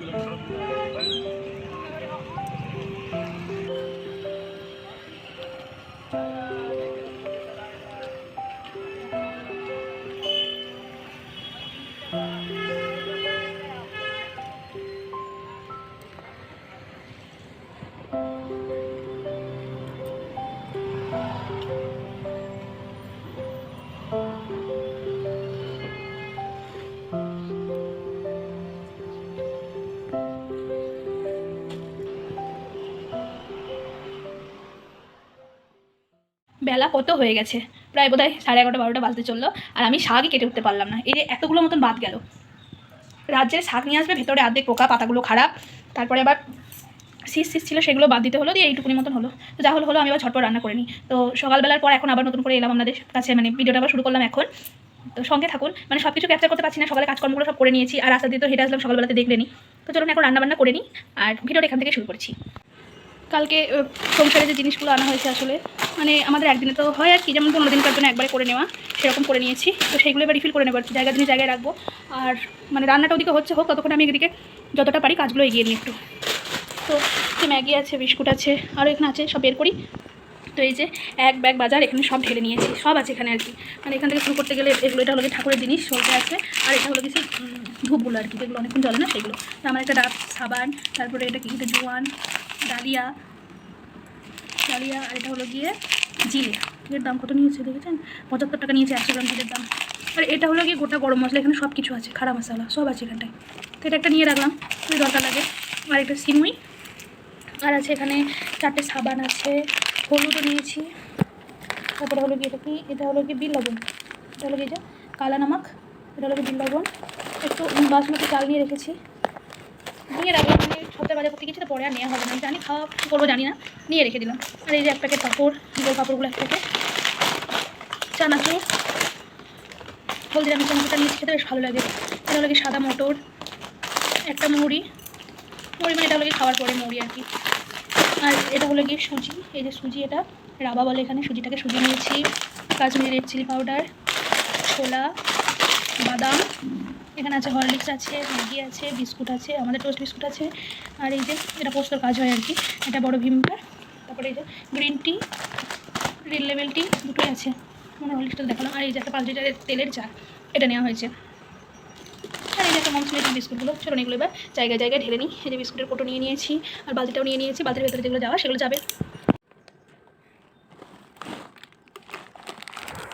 kilometer. বেলা কত হয়ে গেছে। প্রায় বোধহয় সাড়ে এগারোটা, বারোটা বাজতে চলল আর আমি শাকই কেটে উঠতে পারলাম না। এই যে এতগুলো মতন বাদ গেল। রাজ্যের শাক নিয়ে আসবে, ভেতরে আর্ধেক পোকা, পাতাগুলো খারাপ। তারপরে আবার শীষ শীষ ছিল, সেগুলো বাদ দিতে হলো, দিয়ে এইটুকুনি মতন হলো। তো যা হলো হলো, আমি আবার ঝটপট রান্না করে নিই। তো সকালবেলার পর এখন আবার নতুন করে এলাম আপনাদের কাছে মানে ভিডিওটা আবার শুরু করলাম এখন। তো সঙ্গে থাকুন মানে সব কিছু ক্যাপচার করতে পারছি না, সকালে কাজকর্মগুলো সব করে নিয়েছি। আর রাস্তা দিয়ে তো হেঁটে আসলাম, সকালবেলাতে দেখলেনি তো চলুন এখন রান্নাবান্না করে নিই, আর ভিডিওটা এখান থেকে শুরু করছি। কালকে সংসারে যে জিনিসগুলো আনা হয়েছে আসলে মানে আমাদের একদিনে তো হয় আর কি, যেমন পনেরো দিনকার জন্য একবারে করে নেওয়া, সেরকম করে নিয়েছি। তো সেইগুলো এবার রিফিল করে নেব আর কি, জায়গা দিনে জায়গায় রাখব। আর মানে রান্নাটা ওদিকে হচ্ছে হোক, ততক্ষণ আমি এদিকে যতটা পারি কাজগুলো এগিয়ে নিই একটু। তো ম্যাগি আছে, বিস্কুট আছে, আরও এখানে আছে, সব বের করি। তো এই যে এক ব্যাগ বাজার এখানে সব ঢেলে নিয়েছি সব আছে এখানে আর কি। মানে এখান থেকে শুরু করতে গেলে এগুলো এটা হলো ঠাকুরের জিনিস সলতে আছে আর এটা হলো কি সেই উম, ধূপগুলো আর কি যেগুলো অনেকক্ষণ জলে না সেগুলো। আমার একটা ডাব সাবান তারপরে এটা কি এটা জোয়ান ডালিয়া ডালিয়া আর এটা হলো গিয়ে জিরে। এর দাম কত নিয়েছে দেখেছেন? পঁচাত্তর টাকা নিয়েছে একশো গ্রাম জিরের দাম। আর এটা হলো গিয়ে গোটা গরম মশলা এখানে সব কিছু আছে খাড়া মশলা সব আছে এখানটায়। তো এটা একটা নিয়ে রাখলাম খুবই দরকার লাগে। আর একটা সিমুই আর আছে এখানে চারটে সাবান আছে হলুদও নিয়েছি তারপরে হলো কি এটা কি? এটা হলো কি বিল লবণ। এটা হলো কি যে কালা নামাক, এটা হলো কি বিল লবণ। একটু বাসমতি চাল নিয়ে রেখেছি। নিয়ে রাখলাম মানে সপ্তাহে বাজার করতে গেছি তো পরে আর নেওয়া হবে না। জানি খাওয়া কী করব জানি না। নিয়ে রেখে দিলাম। আর এই যে এক প্যাকেট কাপড় গোল কাপড়গুলো এক প্যাকেট। চানাচুর হলদিরামের চানাচুরটা নিয়েছি খেতে বেশ ভালো লাগে। এটা হলো কি সাদা মটর, একটা মুড়ি। মুড়ি মানে এটা হলো কি খাওয়ার পরে মুড়ি আর কি। আর এটা হলো গিয়ে সুজি, এই যে সুজি এটা, রাবা বলে এখানে সুজিটাকে সুজি নিয়েছি, কাশ্মীরি রেড চিলি পাউডার ছোলা, বাদাম, এখানে আছে হরলিক্স আছে, ম্যাগি আছে, বিস্কুট আছে, আমাদের টোস্ট বিস্কুট আছে, আর এই যে এটা পোস্তর কাজ হয় আর কি, এটা বড় ভীমটা, তারপরে এই যে green T reel level T দুটোই আছে মনে হরলিক্সটা দেখালাম, আর এই যে একটা পাঁচ লিটারের তেলের চা, এটা নেওয়া হয়েছে। এই যে একটা মমসুলের বিস্কুটগুলো চলুন এগুলো এবার জায়গায় জায়গায় ঢেলে নিই। এই যে বিস্কুটের কোটো নিয়ে নিয়েছি, আর বালতিটাও নিয়ে নিয়েছি, বালতির ভেতরে যেগুলো যাওয়া সেগুলো যাবে।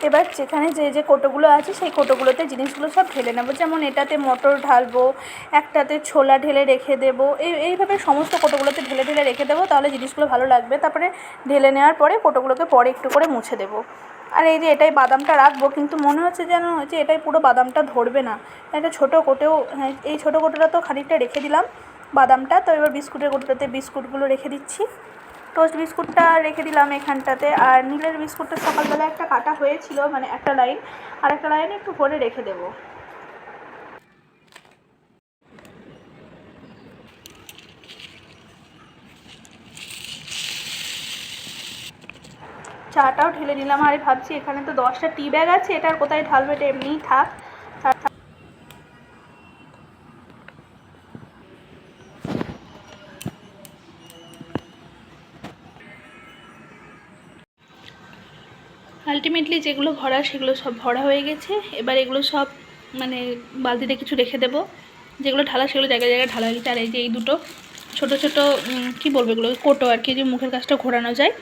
এবার যেখানে যে যে কোটোগুলো আছে, সেই কোটোগুলোতে জিনিসগুলো সব ঢেলে নেব। যেমন এটাতে মটর ঢালবো, একটাতে ছোলা ঢেলে রেখে দেবো। এই, এইভাবে সমস্ত কোটোগুলোতে ঢেলে ঢেলে রেখে দেবো, তাহলে জিনিসগুলো ভালো লাগবে। তারপরে ঢেলে নেওয়ার পরে কোটোগুলোকে পরে একটু করে মুছে দেবো। আর এই যে এটাই বাদামটা রাখব, কিন্তু মনে হচ্ছে যেন যে এটাই পুরো বাদামটা ধরবে না। একটা ছোটো কোটেও হ্যাঁ এই ছোটো কোটোটা তো খানিকটা রেখে দিলাম বাদামটা। তো এবার বিস্কুটের কোটোটাতে বিস্কুটগুলো রেখে দিচ্ছি। টোস্ট বিস্কুটটা রেখে দিলাম এখানটাতে। আর নীলের বিস্কুটটা সকালবেলা একটা কাটা হয়েছিল মানে একটা লাইন। আর একটা লাইন একটু ভরে রেখে দেবো। চাটাও ঢেলে নিলাম। আর ভাবছি এখানে তো দশটা টি ব্যাগ আছে, এটা আর কোথায় ঢালবে এটা এমনিই থাক। আলটিমেটলি যেগুলো ভরা, সেগুলো সব ভরা হয়ে গেছে। এবার এগুলো সব মানে বালতিতে কিছু রেখে দেবো। যেগুলো ঢালা, সেগুলো জায়গায় জায়গায় ঢালা হয়ে। গেছে আর এই যে এই দুটো ছোটো ছোটো কী বলব এগুলো কোটো আর কি যে মুখের কাজটা ঘোরানো যায়।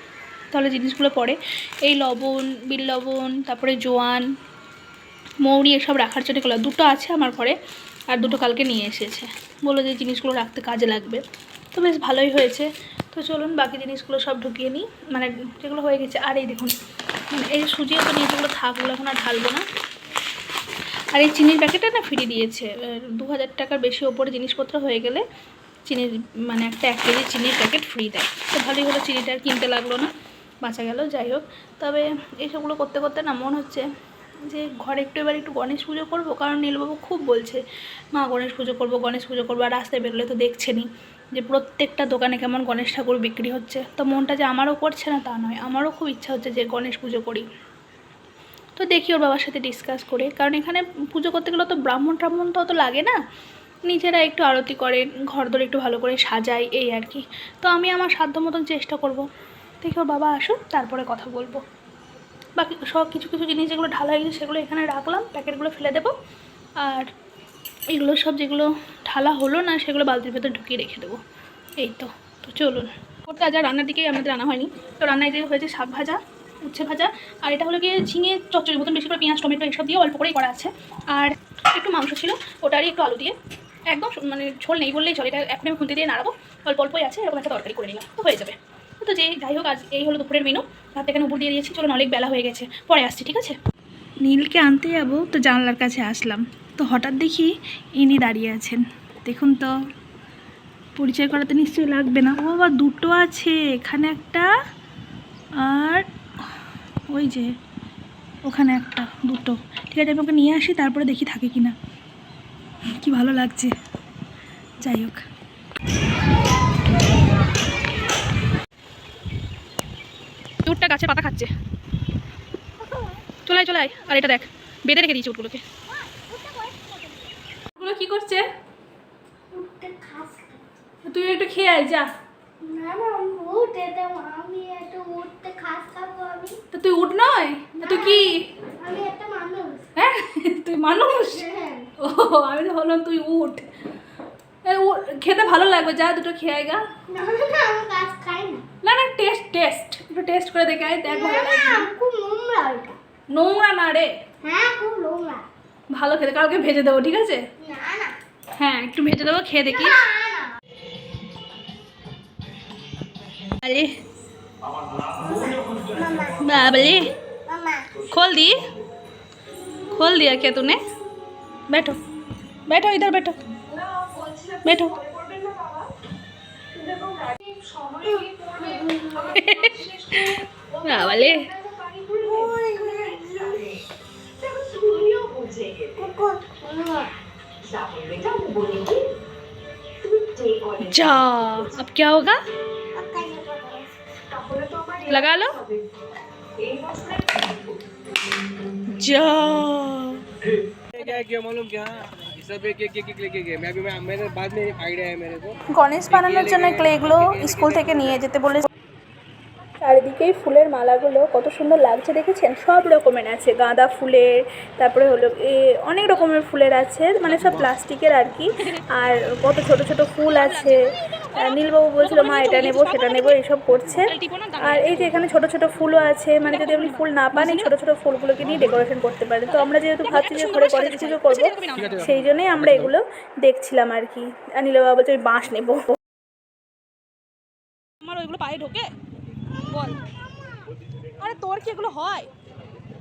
তাহলে জিনিসগুলো পড়ে এই লবণ বিল লবণ, তারপরে জোয়ান, মৌরি এসব রাখার জন্য এগুলো দুটো আছে আমার ঘরে আর দুটো কালকে নিয়ে এসেছে। বলল যে জিনিসগুলো রাখতে কাজে লাগবে। তো বেশ ভালোই হয়েছে। তো চলুন বাকি জিনিসগুলো সব ঢুকিয়ে নিই। মানে যেগুলো হয়ে গেছে, আর এই দেখুন মানে এই সুজিও তো নিয়ে যেগুলো থাকগুলো এখন আর ঢালবো না। আর এই চিনির প্যাকেটটা না ফিরিয়ে দিয়েছে। দু হাজার টাকার বেশি ওপরে জিনিসপত্র হয়ে গেলে চিনির মানে একটা এক কেজি চিনির প্যাকেট ফ্রি দেয়। তো ভালোই হলো চিনিটা আর কিনতে লাগল না। বাঁচা গেল, যাই হোক। তবে এইসবগুলো করতে করতে না মন হচ্ছে যে ঘরে একটু এবার একটু গণেশ পুজো করব, কারণ নীলবাবু খুব বলছে, মা, গণেশ পুজো করব, গণেশ পুজো করব। আর রাস্তায় বেরোলে তো দেখছেনই যে প্রত্যেকটা দোকানে কেমন গণেশ ঠাকুর বিক্রি হচ্ছে। তো মনটা যে আমারও করছে না তা নয়, আমারও খুব ইচ্ছা হচ্ছে যে গণেশ পুজো করি। তো দেখি ওর বাবার সাথে ডিসকাস করে, কারণ এখানে পুজো করতে গেলে তো ব্রাহ্মণ ট্রাহ্মণ তো অত লাগে না। নিজেরা একটু আরতি করে, ঘর দর একটু ভালো করে সাজায় এই আর কি। তো আমি আমার সাধ্য মতন চেষ্টা করব। দেখি ওর বাবা আসুন তারপরে কথা বলব। বাকি সব কিছু কিছু জিনিস যেগুলো ঢালা হয়ে গেছে সেগুলো এখানে রাখলাম, প্যাকেটগুলো ফেলে দেবো। আর এগুলো সব যেগুলো ঢালা হলো না, সেগুলো বালতির ভেতর ঢুকিয়ে রেখে দেবো। এই তো তো চলুন। করতে আজ রান্নার দিকেই আমাদের রান্না হয়নি। তো রান্নায় যে হয়েছে শাক ভাজা, উচ্ছে ভাজা, আর এটা হলো গিয়ে ঝিঙে চচ্চড়ি মতন, বেশি করে পেঁয়াজ, টমেটো এইসব দিয়ে অল্প করেই করা আছে। আর একটু মাংস ছিল, ওটারই একটু আলু দিয়ে। একদম মানে ঝোল নেই বললেই চলে, এটা এখন আমি খুন্তি দিয়ে নাড়াবো, অল্প অল্পই আছে, এরকম একটা তরকারি করে নিলাম, তো হয়ে যাবে। তো যে, যাই হোক, আজ এই হলো দুপুরের মেনু ভাত এখানে উপর দিয়ে দিয়েছি। চলুন, অনেক বেলা হয়ে গেছে। পরে আসছি, ঠিক আছে? নীলকে আনতে যাব, তো জানলার কাছে আসলাম। তো হঠাৎ দেখি ইনি দাঁড়িয়ে আছেন। দেখুন তো, পরিচয় করাতে নিশ্চয়ই লাগবে না। ও বাবা দুটো আছে, এখানে একটা আর ওই যে, ওখানে একটা, দুটো। ঠিক আছে, আমি ওকে নিয়ে আসি, তারপরে দেখি থাকে কি না কি ভালো লাগছে। যাই হোক। উটটা গাছে পাতা খাচ্ছে। চলাই চলাই আর এটা দেখ বেঁধে রেখে দিয়েছি উটগুলোকে। ওগুলো কি করছে? তুই একটু খেয়ে আয় যা। একটু তুই উঠ নয়? তুই কি? একটা হ্যাঁ তুই মানুষ? হ্যাঁ। ও আমি তো ভাবলাম তুই উঠ খেতে ভালো লাগবে যা দুটো খেয়ে আয় গা না না না আমি গাছ খাই না না না টেস্ট টেস্ট একটু টেস্ট করে দেখে আয় দেখ না ভালো না লাগবে খুব নোংরা ওইটা নোংরা না রে হ্যাঁ খুব নোংরা ভালো খেতে কালকে ভেজে দেবো ঠিক আছে না না হ্যাঁ একটু ভেজে দেবো খেয়ে দেখি না আরে না মামা বাবলে মামা खोल दी खोल दिया क्या तूने बैठो बैठो इधर बैठो बैठो। वाले। जा। अब क्या होगा? लगा लो। जा। क्या क्या मालूम क्या? গণেশ বানানোর জন্য ক্লেগুলো স্কুল থেকে নিয়ে যেতে বলেছে। চারিদিকেই ফুলের মালাগুলো কত সুন্দর লাগছে, দেখেছেন? সব রকমের আছে, গাঁদা ফুলের, তারপরে হলো অনেক রকমের ফুলের আছে মানে সব প্লাস্টিকের আর কি। আর কত ছোট ছোট ফুল আছে। নীলবাবু বলছিল, মা, এটা নেব, সেটা নেব এইসব করছে। আর এই যে এখানে ছোট ছোট ফুলও আছে মানে যদি আপনি ফুল না পান, এই ছোটো ছোট ফুলগুলোকে নিয়ে ডেকোরেশন করতে পারেন। তো আমরা যেহেতু ভাবছি যে ঘরে গণেশ পুজো করব, সেই জন্যই আমরা এগুলো দেখছিলাম আর কি। আর নীলবাবু বলছে বাঁশ নেব। আমার ওইগুলো পায়ে ঢোকে। বল। আরে তোর কি এগুলো হয়?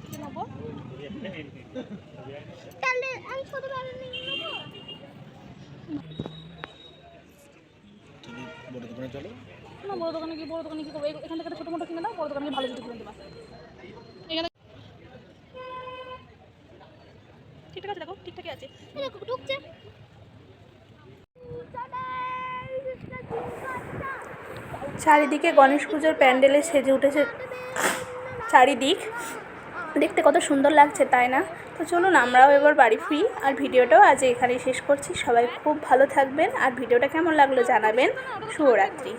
কি নেব? তাহলে আমি ছোট নিয়ে নেব? না বড় দোকানে কি বড় দোকানে কি করব? এখান থেকে একটা ছোটো মোটো কিনে দাও বড় দোকানে ভালো জুতো কিনে দেবা। এখানে ঠিকঠাক আছে দেখো ঠিকঠাকই আছে। দেখো ঢুকছে। চারিদিকে গণেশ পুজোর প্যান্ডেলে সেজে উঠেছে চারিদিক। দেখতে কত সুন্দর লাগছে, তাই না? তো চলুন আমরাও এবার বাড়ি ফ্রি আর ভিডিওটাও আজ এখানেই শেষ করছি। সবাই খুব ভালো থাকবেন আর ভিডিওটা কেমন লাগল জানাবেন। শুভরাত্রি।